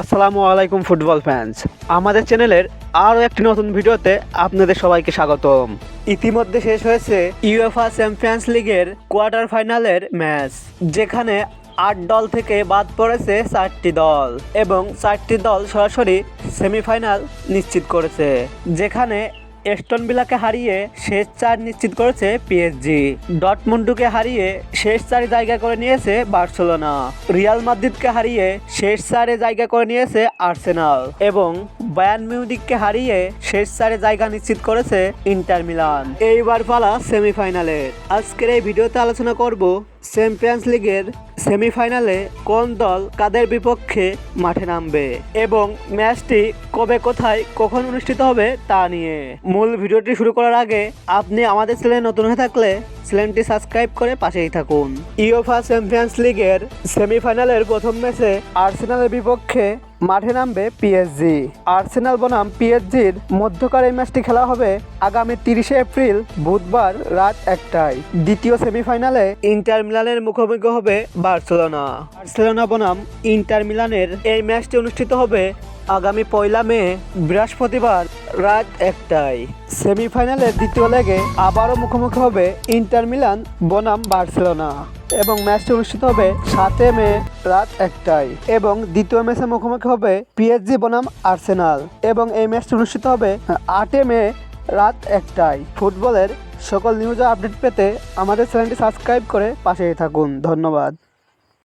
আসসালামু আলাইকুম football fans আমাদের চ্যানেলের আরও একটি নতুন ভিডিওতে আপনাদের সবাইকে স্বাগতম। ইতিমধ্যে শেষ হয়েছে ইউএফা চ্যাম্পিয়ন্স লিগের কোয়ার্টার ফাইনালের ম্যাচ যেখানে আট দল থেকে বাদ পড়েছে চারটি দল এবং চারটি দল সরাসরি সেমিফাইনাল নিশ্চিত করেছে, যেখানে এস্টন বিলাকে হারিয়ে শেষ চার নিশ্চিত করেছে পিএসজি ডটমুন্ডুকে হারিয়ে শেষ চারে জায়গা করে নিয়েছে বার্সেলোনা। রিয়াল মাদ্রিদকে হারিয়ে শেষ চারে জায়গা করে নিয়েছে আর্সেনাল। এবং বায়ান মিউনিককে হারিয়ে শেষ চারে জায়গা নিশ্চিত করেছে ইন্টার মিলান। এইবার পালা সেমিফাইনালের আজকের এই ভিডিওতে আলোচনা করব চ্যাম্পিয়ন্স লিগের সেমিফাইনালে কোন দল কাদের বিপক্ষে মাঠে নামবে এবং ম্যাচটি কবে কোথায় কখন অনুষ্ঠিত হবে তা নিয়ে। মূল ভিডিওটি শুরু করার আগে আপনি আমাদের চ্যানেলে নতুন হয়ে থাকলে চ্যানেলটি সাবস্ক্রাইব করে পাশেই থাকুন। ইউএফা চ্যাম্পিয়ন্স লিগের সেমিফাইনালের প্রথম ম্যাচে আর্সেনালের বিপক্ষে মাঠে নামবে পিএসজি আর্সেনাল বনাম পিএসজির মধ্যকার এই ম্যাচটি খেলা হবে আগামী তিরিশে এপ্রিল, বুধবার রাত একটায়। দ্বিতীয় সেমিফাইনালে ইন্টার মিলানের মুখোমুখি হবে বার্সেলোনা। বার্সেলোনা বনাম ইন্টার মিলানের এই ম্যাচটি অনুষ্ঠিত হবে আগামী পয়লা মে, বৃহস্পতিবার রাত একটায়। সেমিফাইনালের দ্বিতীয় লেগে আবারও মুখোমুখি হবে ইন্টার মিলান, বনাম, বার্সেলোনা। এবং ম্যাচটি অনুষ্ঠিত হবে সাতে মে রাত একটায়। এবং দ্বিতীয় ম্যাচে মুখোমুখি হবে পিএসজি, বনাম, আর্সেনাল। এবং এই ম্যাচটি অনুষ্ঠিত হবে আটে মে রাত একটায়। ফুটবলের সকল নিউজ আপডেট পেতে আমাদের চ্যানেলটি সাবস্ক্রাইব করে পাশেই থাকুন। ধন্যবাদ।